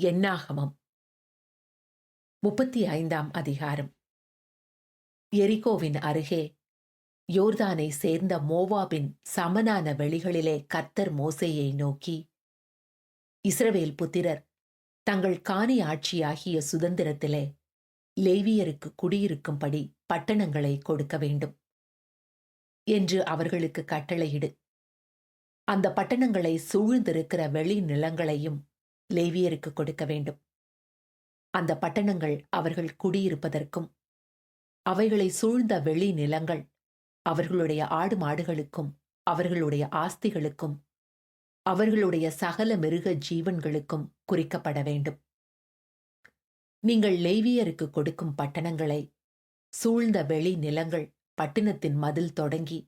எண்ணாகமம் முப்பத்தி ஐந்தாம் அதிகாரம். எரிகோவின் அருகே யோர்தானை சேர்ந்த மோவாபின் சமனான வெளிகளிலே கர்த்தர் மோசையை நோக்கி இஸ்ரவேல் புத்திரர் தங்கள் காணி ஆட்சியாகிய சுதந்திரத்திலே லேவியருக்கு குடியிருக்கும்படி பட்டணங்களை கொடுக்க வேண்டும் என்று அவர்களுக்கு கட்டளையிடு. அந்த பட்டணங்களை சூழ்ந்திருக்கிற வெளி நிலங்களையும் லேவியருக்கு கொடுக்க வேண்டும். அந்த பட்டணங்கள் அவர்கள் குடியிருப்பதற்கும் அவைகளை சூழ்ந்த வெளி நிலங்கள் அவர்களுடைய ஆடு மாடுகளுக்கும் அவர்களுடைய ஆஸ்திகளுக்கும் அவர்களுடைய சகல மிருக ஜீவன்களுக்கும் குறிக்கப்பட வேண்டும். நீங்கள் லேவியருக்கு கொடுக்கும் பட்டணங்களை சூழ்ந்த வெளி நிலங்கள் பட்டினத்தின் மதில் தொடங்கி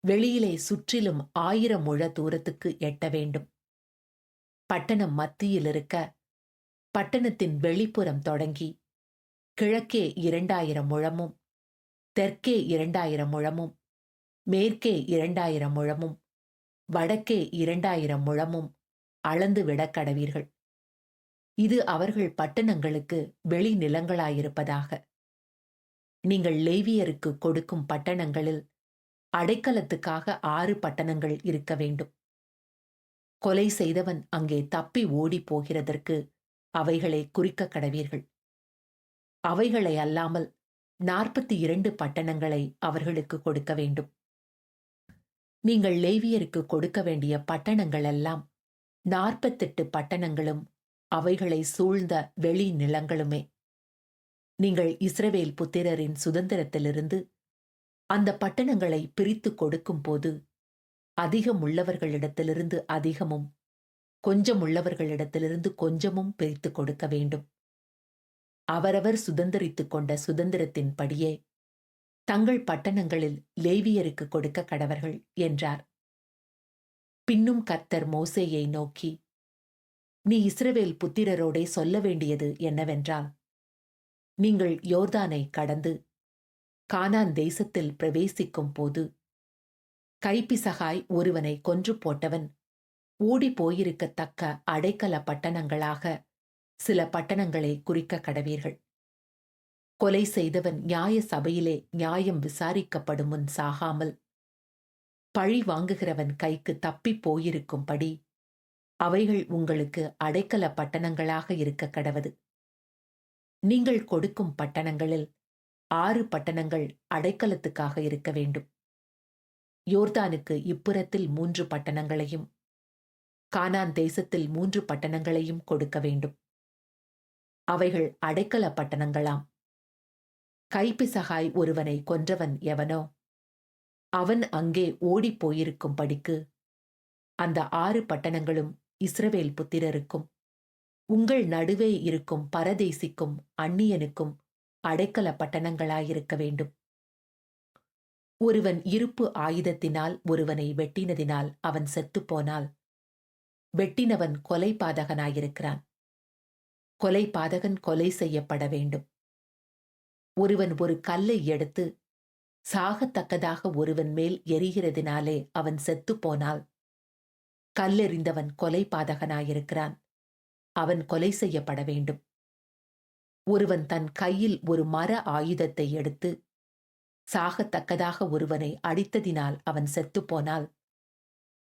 வெளியிலே சுற்றிலும் ஆயிரம் முழ தூரத்துக்கு எட்ட வேண்டும். பட்டணம் மத்தியில் இருக்க பட்டணத்தின் வெளிப்புறம் தொடங்கி கிழக்கே இரண்டாயிரம் முழமும் தெற்கே இரண்டாயிரம் முழமும் மேற்கே இரண்டாயிரம் முழமும் வடக்கே இரண்டாயிரம் முழமும் அளந்து விடக் கடவீர்கள். இது அவர்கள் பட்டணங்களுக்கு வெளி நிலங்களாயிருப்பதாக நீங்கள் லேவியருக்கு கொடுக்கும் பட்டணங்களில் அடைக்கலத்துக்காக ஆறு பட்டணங்கள் இருக்க வேண்டும். கொலை செய்தவன் அங்கே தப்பி ஓடிப் போகிறதற்கு அவைகளை குறிக்க கடவீர்கள். அவைகளை அல்லாமல் நாற்பத்தி இரண்டு பட்டணங்களை அவர்களுக்கு கொடுக்க வேண்டும். நீங்கள் லேவியருக்கு கொடுக்க வேண்டிய பட்டணங்கள் எல்லாம் நாற்பத்தெட்டு பட்டணங்களும் அவைகளை சூழ்ந்த வெளி நிலங்களுமே. நீங்கள் இஸ்ரவேல் புத்திரரின் சுதந்திரத்திலிருந்து அந்த பட்டணங்களை பிரித்து கொடுக்கும் போது அதிகம் உள்ளவர்களிடத்திலிருந்து அதிகமும் கொஞ்சம் உள்ளவர்களிடத்திலிருந்து கொஞ்சமும் பிரித்து கொடுக்க வேண்டும். அவரவர் சுதந்திரித்துக் கொண்ட சுதந்திரத்தின்படியே தங்கள் பட்டணங்களில் லேவியருக்கு கொடுக்க கடவர்கள் என்றார். பின்னும் கர்த்தர் மோசேயை நோக்கி நீ இஸ்ரவேல் புத்திரரோடே சொல்ல வேண்டியது என்னவென்றால் நீங்கள் யோர்தானை கடந்து கானான் தேசத்தில் பிரவேசிக்கும் போது கைப்பிசகாய் ஒருவனை கொன்று போட்டவன். ஓடி போயிருக்கத்தக்க அடைக்கல பட்டணங்களாக சில பட்டணங்களை குறிக்க கடவீர்கள். கொலை செய்தவன் நியாய சபையிலே நியாயம் விசாரிக்கப்படும் முன் சாகாமல் பழி வாங்குகிறவன் கைக்கு தப்பிப் போயிருக்கும்படி அவைகள் உங்களுக்கு அடைக்கல பட்டணங்களாக இருக்க கடவது. நீங்கள் கொடுக்கும் பட்டணங்களில் ஆறு பட்டணங்கள் அடைக்கலத்துக்காக இருக்க வேண்டும். யோர்தானுக்கு இப்புறத்தில் மூன்று பட்டணங்களையும் கானான் தேசத்தில் மூன்று பட்டணங்களையும் கொடுக்க வேண்டும். அவைகள் அடைக்கல பட்டணங்களாம். கைப்பிசகாய் ஒருவனை கொன்றவன் எவனோ அவன் அங்கே ஓடிப் போயிருக்கும்படிக்கு அந்த ஆறு பட்டணங்களும் இஸ்ரவேல் புத்திரருக்கும் உங்கள் நடுவே இருக்கும் பரதேசிக்கும் அந்நியனுக்கும் அடைக்கல பட்டணங்களாயிருக்க வேண்டும். ஒருவன் இருப்பு ஆயுதத்தினால் ஒருவனை வெட்டினதினால் அவன் செத்துப்போனால் வெட்டினவன் கொலை பாதகனாயிருக்கிறான் கொலை பாதகன் கொலை செய்யப்பட வேண்டும். ஒருவன் ஒரு கல்லை எடுத்து சாகத்தக்கதாக ஒருவன் மேல் எரிகிறதினாலே அவன் செத்துப்போனால் கல்லெறிந்தவன் கொலை பாதகனாயிருக்கிறான் அவன் கொலை செய்யப்பட வேண்டும். ஒருவன் தன் கையில் ஒரு மர ஆயுதத்தை எடுத்து சாகத்தக்கதாக ஒருவனை அடித்ததினால் அவன் செத்துப்போனால்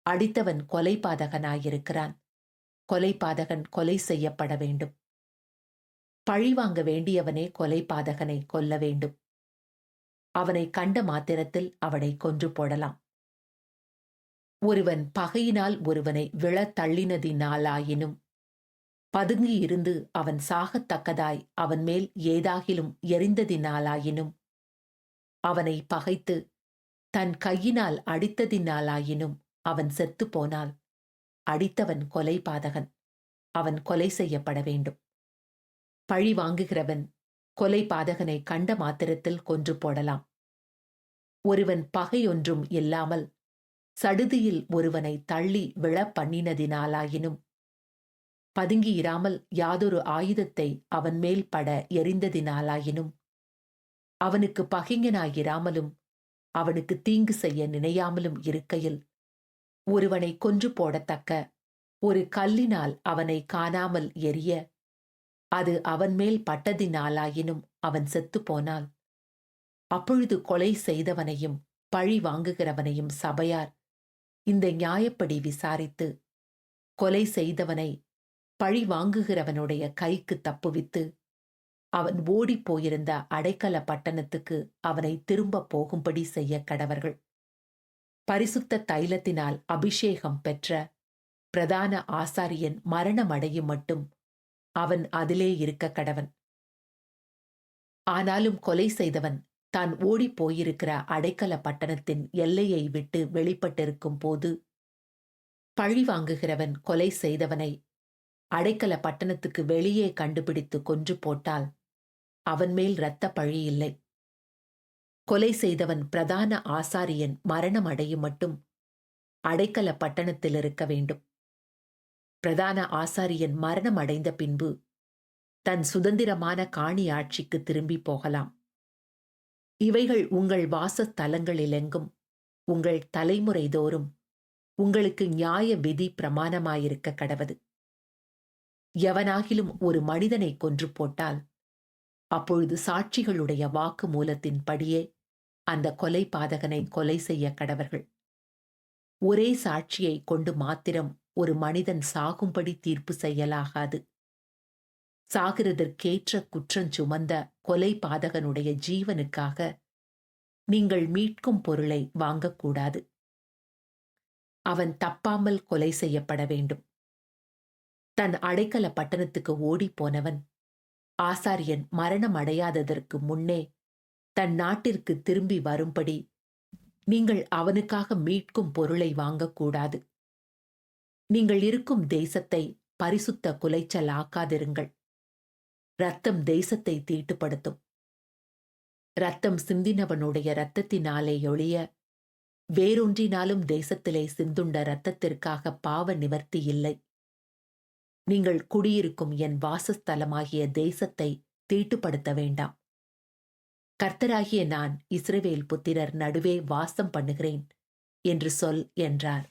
அடித்தவன் கொலை பாதகனாயிருக்கிறான் கொலை பாதகன் கொலை செய்யப்பட வேண்டும். பழிவாங்க வேண்டியவனே கொலை பாதகனை கொல்ல வேண்டும். அவனை கண்ட மாத்திரத்தில் அவனை கொன்று போடலாம். ஒருவன் பகையினால் ஒருவனை விழத் தள்ளினதினாலாயினும் பதுங்கி இருந்து அவன் சாகத்தக்கதாய் அவன் மேல் ஏதாகிலும் எரிந்ததினாலாயினும் அவனை பகைத்து தன் கையினால் அடித்ததினாலாயினும் அவன் செத்துப்போனால் அடித்தவன் கொலை பாதகன். அவன் கொலை செய்யப்பட வேண்டும். பழி வாங்குகிறவன் கொலை பாதகனை கண்ட மாத்திரத்தில் கொன்று போடலாம். ஒருவன் பகையொன்றும் இல்லாமல் சடுதியில் ஒருவனை தள்ளி விழ பண்ணினதினாலாயினும் பதுங்கியிராமல் யாதொரு ஆயுதத்தை அவன் மேல் பட எரிந்ததினாலாயினும் அவனுக்கு பகைஞனாயிராமலும் அவனுக்கு தீங்கு செய்ய நினையாமலும் இருக்கையில் ஒருவனை கொன்று போடத்தக்க ஒரு கல்லினால் அவனை காணாமல் எரிய அது அவன் மேல் பட்டதினாலாயினும் அவன் செத்துப்போனால் அப்பொழுது கொலை செய்தவனையும் பழி வாங்குகிறவனையும் சபையார் இந்த நியாயப்படி விசாரித்து கொலை செய்தவனை பழி வாங்குகிறவனுடைய கைக்கு தப்புவித்து அவன் ஓடிப் போயிருந்த அடைக்கல பட்டணத்துக்கு அவனை திரும்ப போகும்படி செய்ய கடவர்கள். பரிசுத்த தைலத்தினால் அபிஷேகம் பெற்ற பிரதான ஆசாரியன் மரணமடையும் மட்டும் அவன் அதிலே இருக்க கடவன். ஆனாலும் கொலை செய்தவன் தான் ஓடிப் போயிருக்கிற அடைக்கல பட்டணத்தின் எல்லையை விட்டு வெளிப்பட்டிருக்கும் போது பழி வாங்குகிறவன் கொலை செய்தவனை அடைக்கல பட்டணத்துக்கு வெளியே கண்டுபிடித்து கொன்று போட்டால் அவன் மேல் இரத்த பழி இல்லை. கொலை செய்தவன் பிரதான ஆசாரியன் மரணம் அடையும் மட்டும் அடைக்கல பட்டணத்தில் இருக்க வேண்டும். பிரதான ஆசாரியன் மரணம் அடைந்த பின்பு தன் சுதந்திரமான காணி ஆட்சிக்கு திரும்பி போகலாம். இவைகள் உங்கள் வாசஸ்தலங்களிலெங்கும் உங்கள் தலைமுறை தோறும் உங்களுக்கு நியாய விதி பிரமாணமாயிருக்க கடவது. எவனாகிலும் ஒரு மனிதனை கொன்று போட்டால் அப்பொழுது சாட்சிகளுடைய வாக்கு மூலத்தின்படியே அந்த கொலை பாதகனை கொலை செய்ய கடவர்கள். ஒரே சாட்சியை கொண்டு மாத்திரம் ஒரு மனிதன் சாகும்படி தீர்ப்பு செய்யலாகாது. சாகிறதற்கேற்ற குற்றம் சுமந்த கொலை பாதகனுடைய ஜீவனுக்காக நீங்கள் மீட்கும் பொருளை வாங்கக்கூடாது. அவன் தப்பாமல் கொலை செய்யப்பட வேண்டும். தன் அடைக்கல பட்டணத்துக்கு ஓடிப்போனவன் ஆசாரியன் மரணம் அடையாததற்கு முன்னே தன் நாட்டிற்கு திரும்பி வரும்படி நீங்கள் அவனுக்காக மீட்கும் பொருளை வாங்கக்கூடாது. நீங்கள் இருக்கும் தேசத்தை பரிசுத்த குலைச்சல் ஆக்காதிருங்கள். ரத்தம் தேசத்தை தீட்டுப்படுத்தும். ரத்தம் சிந்தினவனுடைய இரத்தத்தினாலே ஒழிய வேறொன்றினாலும் தேசத்திலே சிந்துண்ட இரத்தத்திற்காக பாவ நிவர்த்தி இல்லை. நீங்கள் குடியிருக்கும் என் வாசஸ்தலமாகிய தேசத்தை தீட்டுப்படுத்த வேண்டாம். கர்த்தராகிய நான் இஸ்ரவேல் புத்திரர் நடுவே வாசம் பண்ணுகிறேன் என்று சொல் என்றார்.